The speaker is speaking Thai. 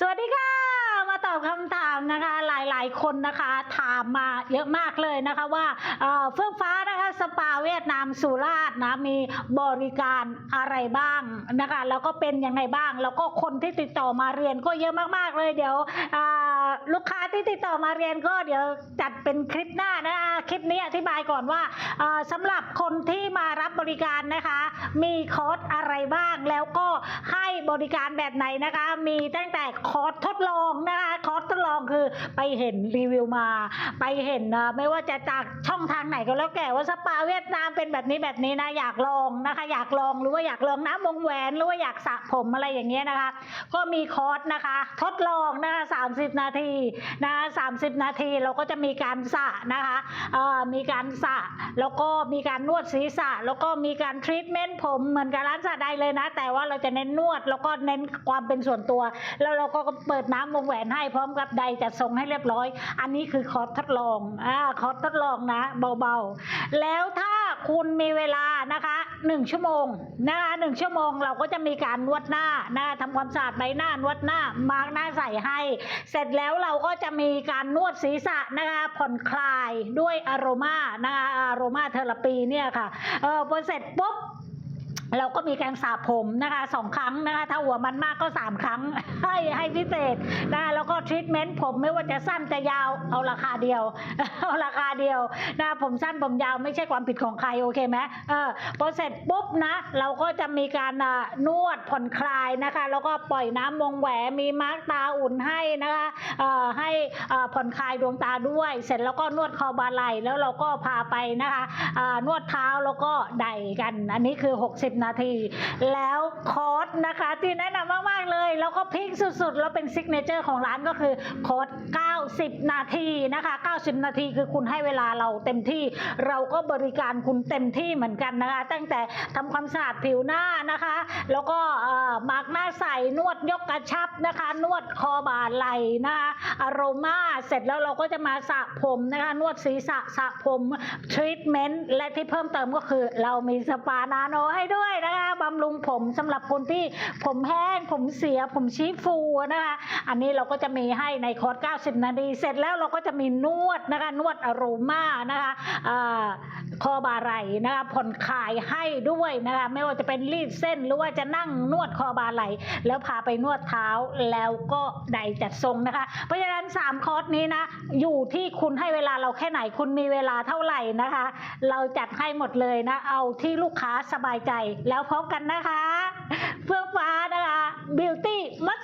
สวัสดีค่ะ มาตอบคำถามนะคะ หลายๆ คนนะคะถามมาเยอะมากเลยนะคะว่าเฟื่องฟ้านะคะสปาเวียดนามสุราษฎร์นะมีบริการอะไรบ้างนะคะแล้วก็เป็นยังไงบ้าง แล้วก็คนที่ติดต่อมาเรียนก็เยอะมากๆเลยเดี๋ยวลูกค้าที่ติดต่อมาเรียนก็เดี๋ยวจัดเป็นคลิปหน้านะคะคลิปนี้อธิบายก่อนว่าเอ่อสำหรับคนที่มารับบริการนะคะ มีคอร์สอะไรบ้างแล้วก็ให้ บริการแบบไหนนะคะ มีตั้งแต่คอร์สทดลองนะคะคอร์สทดลองคือไปเห็นรีวิวมา ไปเห็นนะไม่ว่าจะจากช่องทางไหนก็แล้วแต่ว่าสปาเวียดนามเป็นแบบนี้แบบนี้นะอยากลองนะคะ อยากลองหรือว่าอยากลองน้ำวงแหวนหรือว่าอยากสระผมอะไรอย่างเงี้ยนะคะ ก็มีคอร์สนะคะ ทดลองนะคะ30นาทีนะคะ30นาทีเราก็จะมีการสระนะคะเอ่อมีการสระแล้วก็มีการนวดศีรษะ แล้วก็มีการทรีทเมนต์ผมเหมือนกับร้านสระใดเลยนะ แต่ว่าเราจะเน้นนวดแล้วก็เน้นความเป็นส่วนตัว แล้วเราก็เปิดน้ำวงแหวนให้พร้อมกับใดจัดทรงให้เรียบร้อย อันนี้คือคอร์สทดลองอ่าคอร์สทดลองนะเบาๆ แล้วถ้าคุณมีเวลานะคะหนึ่งชั่วโมงนะคะหนึ่งชั่วโมงเราก็จะมีการนวดหน้านะคะทำความสะอาดใบหน้านวดหน้ามาร์กหน้าใส่ให้ เสร็จแล้วเราก็จะมีการนวดศีรษะนะคะผ่อนคลายด้วยอารมานะคะอารมาเทอราปีเนี่ยค่ะเออพอเสร็จปุ๊บ เราก็มีการสระผมนะคะสองครั้งนะคะถ้าหัวมันมากก็สามครั้งให้ให้พิเศษนะคะแล้วก็ทรีทเมนต์ผมไม่ว่าจะสั้นจะยาวเอาราคาเดียวเอาราคาเดียวนะผมสั้นผมยาวไม่ใช่ความผิดของใครโอเคไหมเออพอเสร็จปุ๊บนะเราก็จะมีการนวดผ่อนคลายนะคะ แล้วก็ปล่อยน้ำวงแหวมีมาร์กตาอุ่นให้นะคะเอ่อให้ผ่อนคลายดวงตาด้วย เสร็จแล้วก็นวดคอบาไหลแล้วเราก็พาไปนะคะนวดเท้าแล้วก็ไดกัน อันนี้คือ 60นาที แล้วคอร์สนะคะที่แนะนำมาก ๆ เลย แล้วก็พิกสุด ๆ แล้วเป็นซิกเนเจอร์ของร้านก็คือคอร์ส90 นาทีนะคะ 90 นาทีคือคุณให้เวลาเราเต็มที่ เราก็บริการคุณเต็มที่เหมือนกันนะคะ ตั้งแต่ทำความสะอาดผิวหน้านะคะ แล้วก็มาร์กหน้าใสนวดยกกระชับนะคะ นวดคอบ่าไหล่นะคะอารมาเสร็จแล้วเราก็จะมาสระผมนะคะนวดศีรษะสระผมทรีทเมนต์และที่เพิ่มเติมก็คือเรามีสปานาโนให้ด้วย对，大家。 ผมสำหรับคนที่ผมแห้งผมเสียผมชี้ฟูนะคะอันนี้เราก็จะมีให้ในคอร์ส 90 นาที เสร็จแล้วเราก็จะมีนวดนะคะนวดอโรมานะคะคอบาไหลนะคะผ่อนคลายให้ด้วยนะคะไม่ว่าจะเป็นรีดเส้นหรือว่าจะนั่งนวดคอบาไหล แล้วพาไปนวดเท้าแล้วก็ใดจัดทรงนะคะ เพราะฉะนั้น 3 คอร์สนี้นะอยู่ที่คุณให้เวลาเราแค่ไหนคุณมีเวลาเท่าไหร่นะคะ เราจัดให้หมดเลยนะเอาที่ลูกค้าสบายใจแล้วพบกันนะคะเพื่อฟ้านะคะ Beauty มั